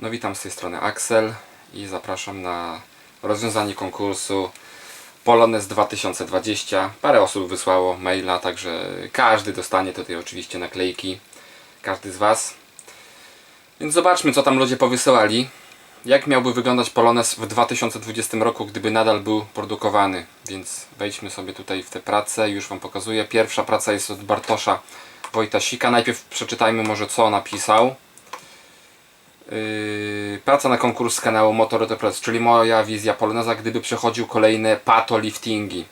No witam z tej strony Axel i zapraszam na rozwiązanie konkursu Polones 2020. Parę osób wysłało maila, także każdy dostanie tutaj oczywiście naklejki. Każdy z Was. Więc zobaczmy co tam ludzie powysyłali. Jak miałby wyglądać Polones w 2020 roku, gdyby nadal był produkowany? Więc wejdźmy sobie tutaj w tę pracę, już Wam pokazuję. Pierwsza praca jest od Bartosza Wojtasika. Najpierw przeczytajmy może co napisał. Yy, praca na konkurs z kanału Motor Press, czyli moja wizja Poloneza, gdyby przechodził kolejne pato liftingi.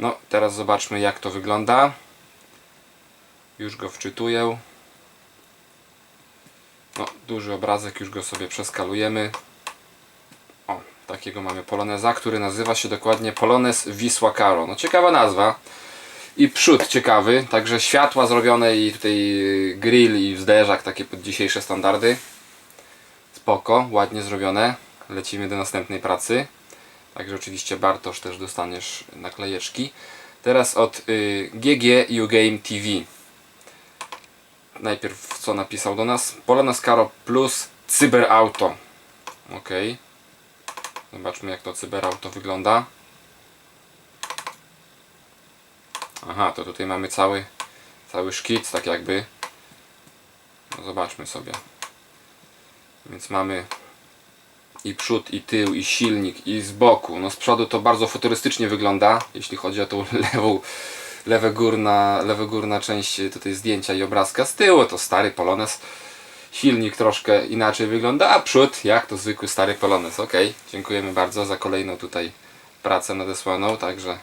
No, teraz zobaczmy jak to wygląda. Już go wczytuję. No, duży obrazek, już go sobie przeskalujemy. O, takiego mamy Poloneza, który nazywa się dokładnie Polones Wisła Karo. No, ciekawa nazwa. I przód ciekawy, także światła zrobione i tutaj yy, grill i zderzak takie pod dzisiejsze standardy. Spoko, ładnie zrobione. Lecimy do następnej pracy. Także oczywiście Bartosz też dostaniesz naklejeczki. Teraz od y, GG Ugame TV. Najpierw co napisał do nas? Polones Caro Plus Cyberauto. Ok. Zobaczmy jak to Cyberauto wygląda. Aha, to tutaj mamy cały, cały szkic, tak jakby. No zobaczmy sobie. Więc mamy i przód, i tył, i silnik, i z boku. No z przodu to bardzo futurystycznie wygląda, jeśli chodzi o tą lewą, lewe górna, lewe górna część tutaj zdjęcia i obrazka. Z tyłu to stary Polones. Silnik troszkę inaczej wygląda, a przód jak to zwykły stary Polones. Ok, dziękujemy bardzo za kolejną tutaj pracę nadesłaną, także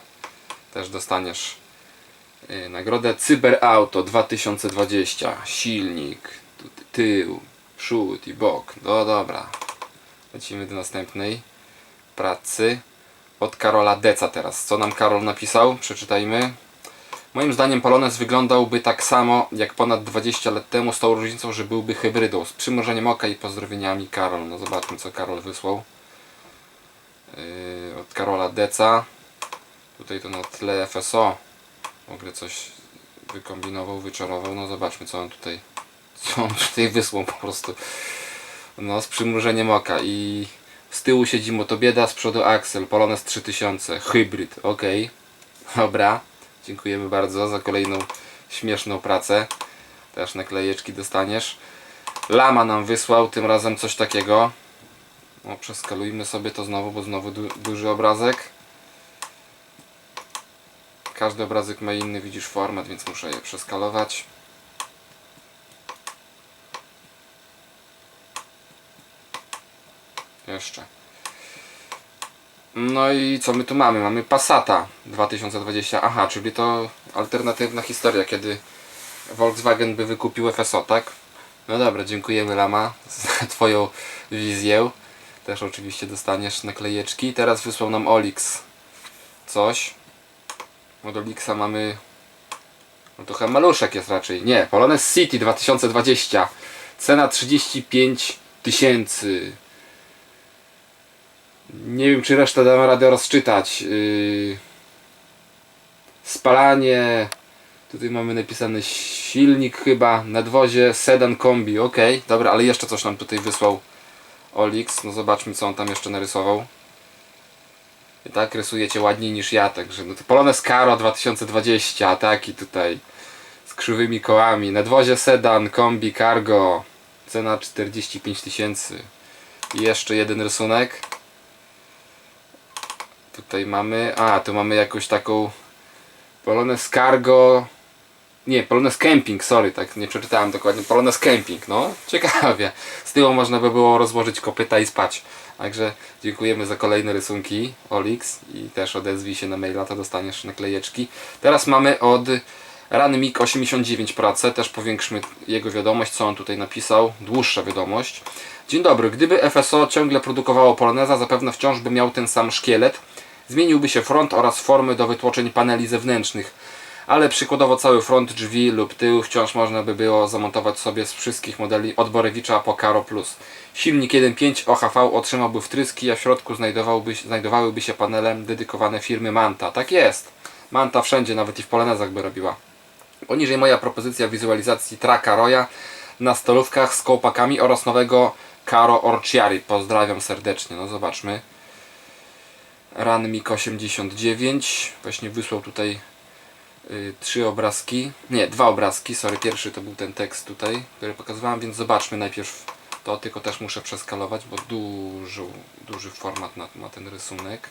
też dostaniesz yy, nagrodę Cyberauto 2020. Silnik, tył, przód i bok. No dobra. Lecimy do następnej pracy. Od Karola Deca teraz. Co nam Karol napisał? Przeczytajmy. Moim zdaniem Polones wyglądałby tak samo jak ponad 20 lat temu z tą różnicą, że byłby hybrydą. Z przymrużeniem oka i pozdrowieniami Karol. No zobaczmy co Karol wysłał. Yy, od Karola Deca. Tutaj to na tle FSO. W ogóle coś wykombinował, wyczarował. No zobaczmy co on tutaj co on tutaj wysłał po prostu. No, z przymrużeniem oka i z tyłu siedzi Motobieda, z przodu Axel, Polones 3000, hybryd, ok. Dobra, dziękujemy bardzo za kolejną śmieszną pracę. Też naklejeczki dostaniesz. Lama nam wysłał tym razem coś takiego. No, przeskalujmy sobie to znowu, bo znowu du duży obrazek. Każdy obrazek ma inny, widzisz, format, więc muszę je przeskalować. Jeszcze. No i co my tu mamy? Mamy Passata 2020. Aha, czyli to alternatywna historia, kiedy Volkswagen by wykupił FSO, tak? No dobra, dziękujemy Lama za Twoją wizję. Też oczywiście dostaniesz naklejeczki. Teraz wysłał nam Olix coś. Od Olixa mamy... No to chyba maluszek jest raczej. Nie, Polones City 2020. Cena 35 tysięcy. Nie wiem, czy resztę dam radę rozczytać. Yy... Spalanie. Tutaj mamy napisany silnik chyba. Nadwozie, sedan kombi. Ok, dobra, ale jeszcze coś nam tutaj wysłał Olix. No zobaczmy, co on tam jeszcze narysował. I tak rysujecie ładniej niż ja, także no to Polones Caro 2020, taki tutaj z krzywymi kołami. Nadwozie sedan, kombi, cargo. Cena 45 tysięcy. I jeszcze jeden rysunek. Tutaj mamy, a tu mamy jakąś taką Polones Cargo nie, Polones Camping, sorry, tak nie przeczytałem dokładnie. Polones Camping, no ciekawie. Z tyłu można by było rozłożyć kopyta i spać. Także dziękujemy za kolejne rysunki Olix i też odezwij się na maila, to dostaniesz naklejeczki. Teraz mamy od Ranmik 89 pracę, też powiększmy jego wiadomość, co on tutaj napisał. Dłuższa wiadomość. Dzień dobry, gdyby FSO ciągle produkowało Poloneza, zapewne wciąż by miał ten sam szkielet. Zmieniłby się front oraz formy do wytłoczeń paneli zewnętrznych ale przykładowo cały front drzwi lub tył wciąż można by było zamontować sobie z wszystkich modeli od Borewicza po Caro Plus. Silnik 1.5 OHV otrzymałby wtryski, a w środku znajdowałby, znajdowałyby się panele dedykowane firmy Manta. Tak jest. Manta wszędzie, nawet i w Polonezach by robiła. Poniżej moja propozycja wizualizacji traka Roya na stolówkach z kołpakami oraz nowego Caro Orciari. Pozdrawiam serdecznie. No zobaczmy. Ranmik 89 właśnie wysłał tutaj y, trzy obrazki, nie, dwa obrazki, sorry, pierwszy to był ten tekst tutaj, który pokazywałem, więc zobaczmy najpierw to, tylko też muszę przeskalować, bo duży, duży format na, ma ten rysunek.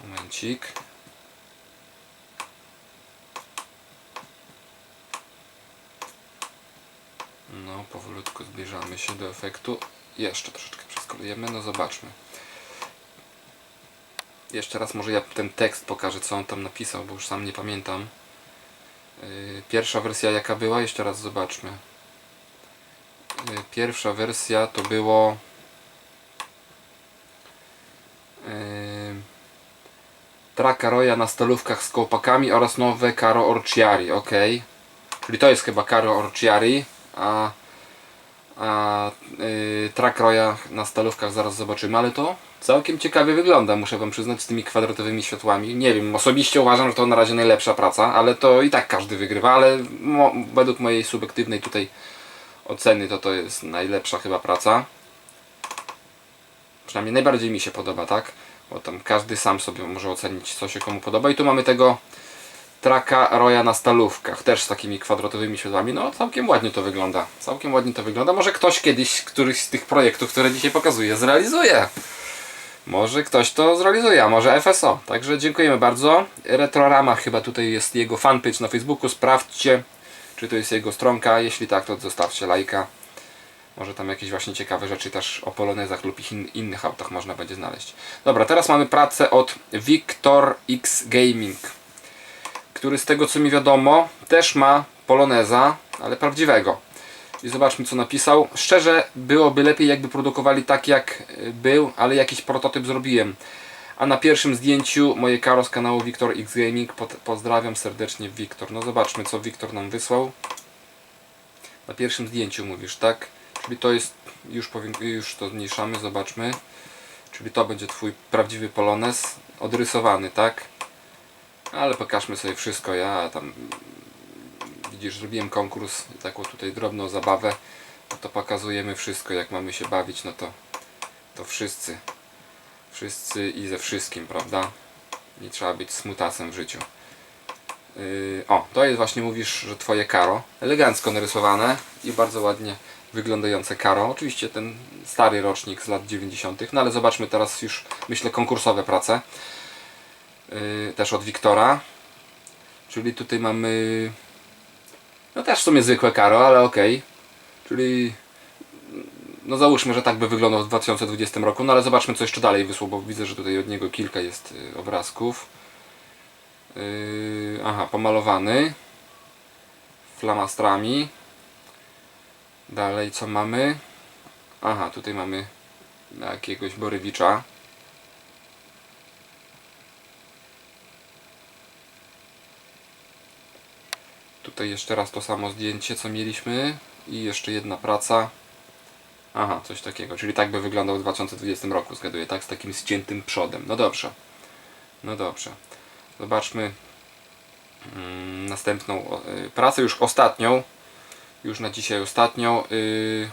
Momencik. No, powolutku zbliżamy się do efektu. Jeszcze troszeczkę przeskalujemy, no zobaczmy. Jeszcze raz może ja ten tekst pokażę, co on tam napisał, bo już sam nie pamiętam. Yy, Pierwsza wersja jaka była? Jeszcze raz zobaczmy. Yy, Pierwsza wersja to było... Yy, Tra Caroja na stolówkach z kołpakami oraz nowe Caro Orciari, ok. Czyli to jest chyba Caro Orciari, a, a yy, Track Roya na stalówkach zaraz zobaczymy, ale to całkiem ciekawie wygląda, muszę wam przyznać, z tymi kwadratowymi światłami. Nie wiem, osobiście uważam, że to na razie najlepsza praca, ale to i tak każdy wygrywa, ale mo, według mojej subiektywnej tutaj oceny to to jest najlepsza chyba praca. Przynajmniej najbardziej mi się podoba, tak? Bo tam każdy sam sobie może ocenić, co się komu podoba. I tu mamy tego traka Roya na stalówkach, też z takimi kwadratowymi światłami. No, całkiem ładnie to wygląda. Całkiem ładnie to wygląda. Może ktoś kiedyś któryś z tych projektów, które dzisiaj pokazuję, zrealizuje. Może ktoś to zrealizuje, a może FSO. Także dziękujemy bardzo. Retrorama chyba tutaj jest jego fanpage na Facebooku. Sprawdźcie, czy to jest jego stronka. Jeśli tak, to zostawcie lajka. Może tam jakieś właśnie ciekawe rzeczy też o polonezach lub in, innych autach można będzie znaleźć. Dobra, teraz mamy pracę od Victor X Gaming który z tego co mi wiadomo też ma poloneza, ale prawdziwego. I zobaczmy co napisał. Szczerze byłoby lepiej jakby produkowali tak jak y, był, ale jakiś prototyp zrobiłem. A na pierwszym zdjęciu moje karo z kanału Victor X Gaming. Pozdrawiam serdecznie Wiktor. No zobaczmy co Wiktor nam wysłał. Na pierwszym zdjęciu mówisz, tak? Czyli to jest, już, powiem, już to zmniejszamy, zobaczmy. Czyli to będzie twój prawdziwy polonez, odrysowany, tak? Ale pokażmy sobie wszystko. Ja tam widzisz, zrobiłem konkurs, taką tutaj drobną zabawę. No to pokazujemy wszystko, jak mamy się bawić, no to to wszyscy. Wszyscy i ze wszystkim, prawda? Nie trzeba być smutasem w życiu. Yy, o, to jest właśnie mówisz, że twoje karo. Elegancko narysowane i bardzo ładnie wyglądające karo. Oczywiście ten stary rocznik z lat 90., no ale zobaczmy teraz już, myślę, konkursowe prace. Yy, też od Wiktora. Czyli tutaj mamy. No też w sumie zwykłe karo, ale okej. Czyli. No załóżmy, że tak by wyglądał w 2020 roku, no ale zobaczmy co jeszcze dalej wysłał, bo widzę, że tutaj od niego kilka jest y, obrazków. Yy, aha, pomalowany. Flamastrami. Dalej co mamy? Aha, tutaj mamy jakiegoś Borywicza. Tutaj jeszcze raz to samo zdjęcie, co mieliśmy. I jeszcze jedna praca. Aha, coś takiego. Czyli tak by wyglądał w 2020 roku, zgaduję, tak? Z takim ściętym przodem. No dobrze. No dobrze. Zobaczmy mm, następną y, pracę, już ostatnią. Już na dzisiaj ostatnią. Y,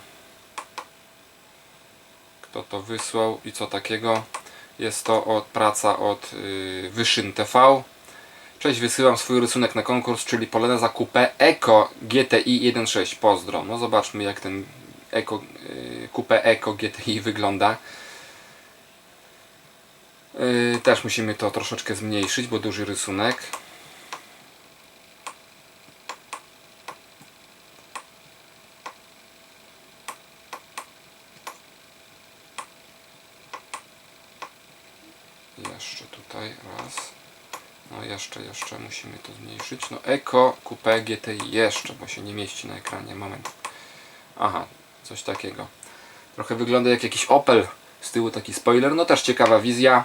kto to wysłał i co takiego? Jest to od, praca od y, Wyszyn TV. Cześć, wysyłam swój rysunek na konkurs, czyli Poloneza Coupé Eco GTI 1.6. Pozdro. No zobaczmy jak ten Eco, y, Coupé Eco GTI wygląda. Y, też musimy to troszeczkę zmniejszyć, bo duży rysunek. Jeszcze tutaj raz. No jeszcze, jeszcze musimy to zmniejszyć. No Eco Coupe GTI jeszcze, bo się nie mieści na ekranie. Moment. Aha, coś takiego. Trochę wygląda jak jakiś Opel. Z tyłu taki spoiler. No też ciekawa wizja.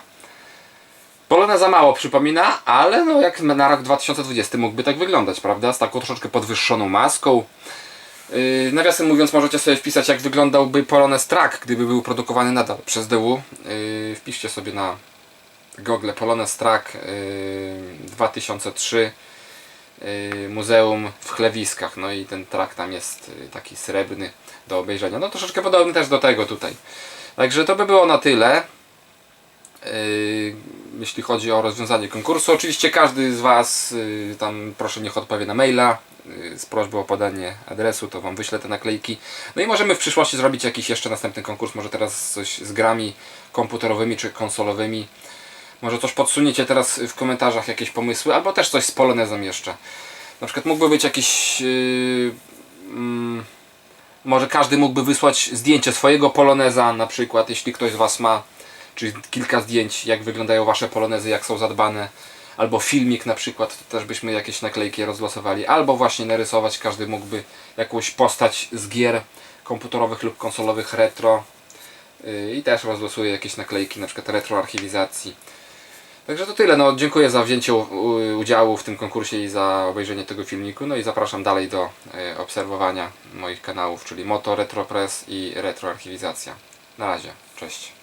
Polona za mało przypomina, ale no jak na rok 2020 mógłby tak wyglądać, prawda? Z taką troszeczkę podwyższoną maską. Yy, nawiasem mówiąc, możecie sobie wpisać, jak wyglądałby Polonez Track, gdyby był produkowany nadal przez DU. Yy, wpiszcie sobie na Google Polonez Track yy, 2003 y, muzeum w Chlewiskach. No i ten trakt tam jest y, taki srebrny do obejrzenia. No troszeczkę podobny też do tego tutaj. Także to by było na tyle. Yy, jeśli chodzi o rozwiązanie konkursu. Oczywiście każdy z Was yy, tam proszę niech odpowie na maila z prośbą o podanie adresu, to Wam wyślę te naklejki. No i możemy w przyszłości zrobić jakiś jeszcze następny konkurs, może teraz coś z grami komputerowymi czy konsolowymi. Może coś podsuniecie teraz w komentarzach, jakieś pomysły, albo też coś z polonezem jeszcze. Na przykład mógłby być jakiś... Yy, mm, może każdy mógłby wysłać zdjęcie swojego poloneza, na przykład, jeśli ktoś z Was ma, czy kilka zdjęć, jak wyglądają Wasze polonezy, jak są zadbane, albo filmik na przykład, to też byśmy jakieś naklejki rozlosowali, albo właśnie narysować, każdy mógłby jakąś postać z gier komputerowych lub konsolowych retro Yy, i też rozlosuję jakieś naklejki, na przykład retroarchiwizacji. Także to tyle. No, dziękuję za wzięcie udziału w tym konkursie i za obejrzenie tego filmiku. No i zapraszam dalej do e, obserwowania moich kanałów, czyli Moto, RetroPress i Retroarchiwizacja. Na razie, cześć.